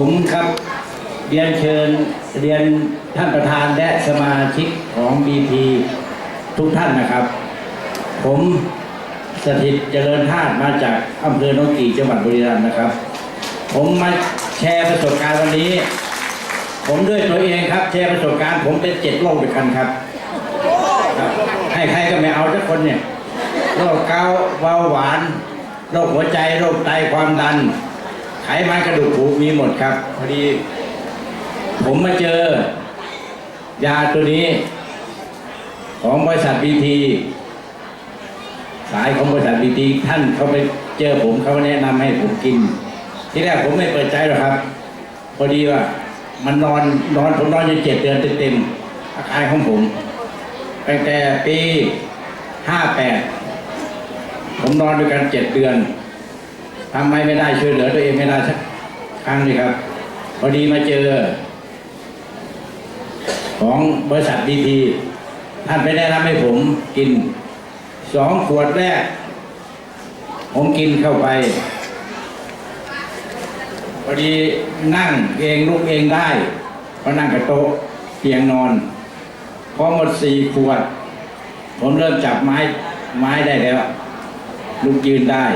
ผมครับเรียนเชิญเรียนท่านประธานและสมาชิกของ BP ทุกท่านนะครับ ผมสถิตเจริญธาตุมาจากอำเภอหนองกีจังหวัดบุรีรัมย์นะครับ ผมมาแชร์ประสบการณ์วันนี้ ผมด้วยตัวเองครับ แชร์ประสบการณ์ผมเป็นเจ็ดโรคด้วยกันครับครับให้ใครก็ไม่เอาทุกคนเนี่ยโรคเกาต์เบาหวานโรคหัวใจโรคไตความดัน ไขมันกระดูกผุมีหมดครับ พอดี ผมมาเจอ ยาตัวนี้ ของบริษัทบีทีสายของบริษัทบีทีท่านเขาไปเจอผมเขาแนะนำให้ผมกิน ที่แรกผมไม่เปิดใจหรอกครับ พอดีว่า มันนอนนอนผมนอนอยู่เจ็ดเดือนเต็มๆอาการของผมตั้งแต่ปีห้าแปดผมนอนด้วยกันเจ็ดเดือน ทำไมไม่ได้ช่วยเหลือตัวเองไม่ได้สักครั้งเลยครับ พอดีมาเจอ ของบริษัทดีทีท่านไปแนะนำให้ผมกินสองขวดแรก ผมกินเข้าไป พอดีนั่งเองลุกเองได้ก็นั่งกับโต๊ะเตียงนอนพอหมดสี่ขวด ผมเริ่มจับไม้ไม้ได้แล้วลุกยืนได้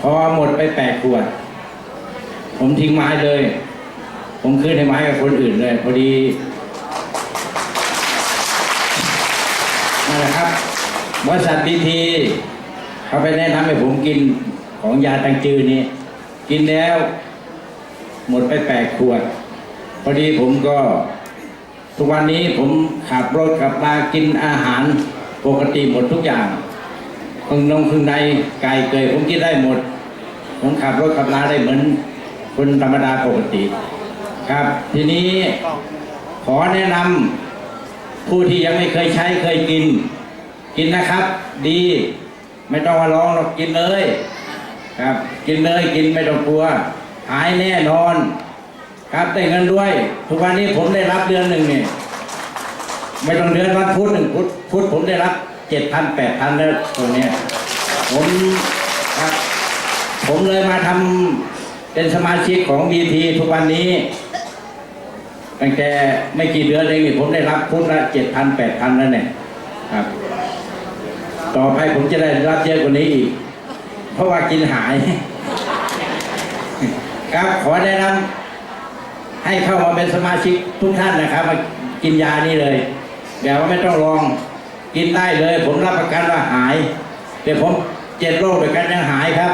พอหมดไปแปดขวด ผมทิ้งไม้เลย ผมขึ้นในไม้กับคนอื่นเลย พอดีนั่นแหละครับบริษัทพีทีเขาไปแนะนำให้ผมกินของยาตังจือนี้กินแล้ว หมดไปแปดขวด พอดีผมก็ ทุกวันนี้ผมขับรถขับลากินอาหารปกติหมดทุกอย่าง เครื่องนงเครื่องในไก่เกยผมกินได้หมด ผมขับรถขับลาได้เหมือนคนธรรมดาปกติ ครับ ทีนี้ขอแนะนำผู้ที่ยังไม่เคยใช้เคยกิน กินนะครับ ดี ไม่ต้องมาลองหรอกกินเลย ครับ กินเลยกินไม่ต้องกลัว หายแน่นอน ครับได้เงินด้วย ทุกวันนี้ผมได้รับเดือนหนึ่งเนี่ยไม่ต้องเดือนวันพุธหนึ่งพุธพุธผมได้รับ เจ็ดพันแปดพันแล้วตัวเนี้ยผมครับผมเลยมาทำเป็นสมาชิกของบีทีทุกวันนี้ตั้งแต่ไม่กี่เดือนเองนี่ผมได้รับพุทธละเจ็ดพันแปดพันแล้วเนี่ยครับ ต่อไปผมจะได้รับเยอะกว่านี้อีก เพราะว่ากินหาย ครับขอแนะนำให้เข้ามาเป็นสมาชิกทุกท่านนะครับ มากินยานี้เลยแบบว่าไม่ต้องลอง กินได้เลย ผมรับประกันว่าหายแต่ผมเจ็ดโรคด้วยกันยังหายครับ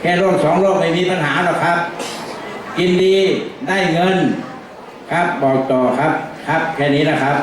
แค่โรคสองโรคไม่มีปัญหาหรอกครับ กินดีได้เงิน ครับบอกต่อครับ ครับแค่นี้นะครับ